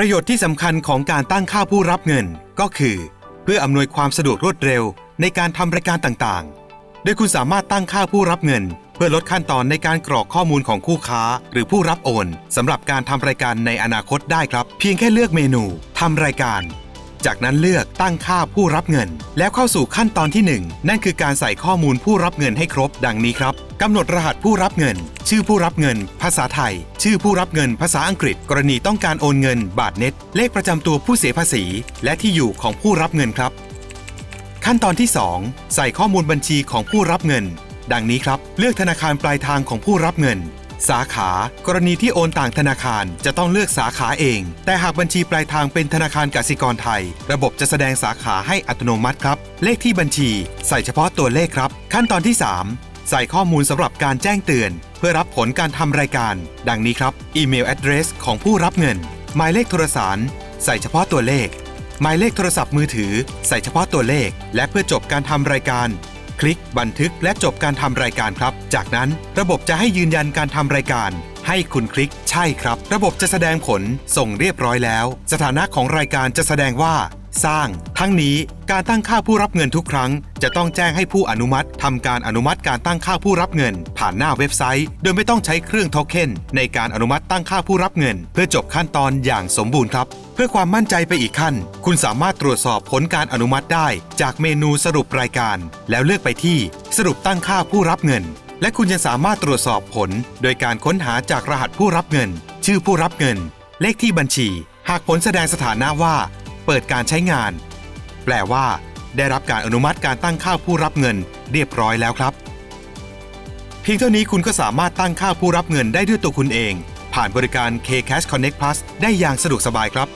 ประโยชน์ที่สำคัญของการตั้งค่าผู้รับเงินก็คือ เพื่ออำนวยความสะดวกรวดเร็วในการทำรายการต่างๆ โดยคุณสามารถตั้งค่าผู้รับเงิน เพื่อลดขั้นตอนในการกรอกข้อมูลของคู่ค้า หรือผู้รับโอนสำหรับการทำรายการในอนาคตได้ครับ เพียงแค่เลือกเมนูทำรายการ จากนั้นเลือกตั้งค่าผู้รับเงิน แล้วเข้าสู่ขั้นตอนที่ 1 นั่นคือการใส่ข้อมูลผู้รับเงินให้ครบ ดังนี้ครับกำหนดรหัสผู้รับเงิน ชื่อผู้รับเงิน ภาษาไทย ชื่อผู้รับเงิน ภาษาอังกฤษ กรณีต้องการโอนเงิน บาทเน็ต เลขประจำตัวผู้เสียภาษี และที่อยู่ของผู้รับเงินครับ ขั้นตอนที่ 2 ใส่ข้อมูลบัญชีของผู้รับเงิน ดังนี้ครับ เลือกธนาคารปลายทางของผู้รับเงิน สาขากรณีที่โอนต่างธนาคารจะต้องเลือกสาขาเอง แต่หากบัญชีปลายทางเป็นธนาคารกสิกรไทย ระบบจะแสดงสาขาให้อัตโนมัติครับ เลขที่บัญชี ใส่เฉพาะตัวเลขครับ ขั้นตอนที่ 3 ใส่ข้อมูลสำหรับการแจ้งเตือน เพื่อรับผลการทำรายการ ดังนี้ครับ อีเมล address ของผู้รับเงิน หมายเลขโทรสารใส่เฉพาะตัวเลขหมายเลขโทรศัพท์มือถือ ใส่เฉพาะตัวเลข และเพื่อจบการทำรายการ คลิกบันทึกและจบการทำรายการครับ จากนั้นระบบจะให้ยืนยันการทำรายการ ให้คุณคลิกใช่ครับ ระบบจะแสดงผลส่งเรียบร้อยแล้ว สถานะของรายการจะแสดงว่า สร้าง ทั้งนี้การตั้งค่าผู้รับเงินทุกครั้ง จะต้องแจ้งให้ผู้อนุมัติทำการอนุมัติการตั้งค่าผู้รับเงิน ผ่านหน้าเว็บไซต์ โดยไม่ต้องใช้เครื่องโทเค็นในการอนุมัติตั้งค่าผู้รับเงิน เพื่อจบขั้นตอนอย่างสมบูรณ์ครับเพื่อความมั่นใจไปอีกขั้น คุณสามารถตรวจสอบผลการอนุมัติได้ จากเมนูสรุปรายการ แล้วเลือกไปที่สรุปตั้งค่าผู้รับเงิน และคุณยังสามารถตรวจสอบผล โดยการค้นหาจากรหัสผู้รับเงิน ชื่อผู้รับเงิน เลขที่บัญชี หากผลแสดงสถานะว่า เปิดการใช้งาน แปลว่า ได้รับการอนุมัติการตั้งค่าผู้รับเงินเรียบร้อยแล้วครับ เพียงเท่านี้คุณก็สามารถตั้งค่าผู้รับเงินได้ด้วยตัวคุณเอง ผ่านบริการ K Cash Connect Plus ได้อย่างสะดวกสบายครับ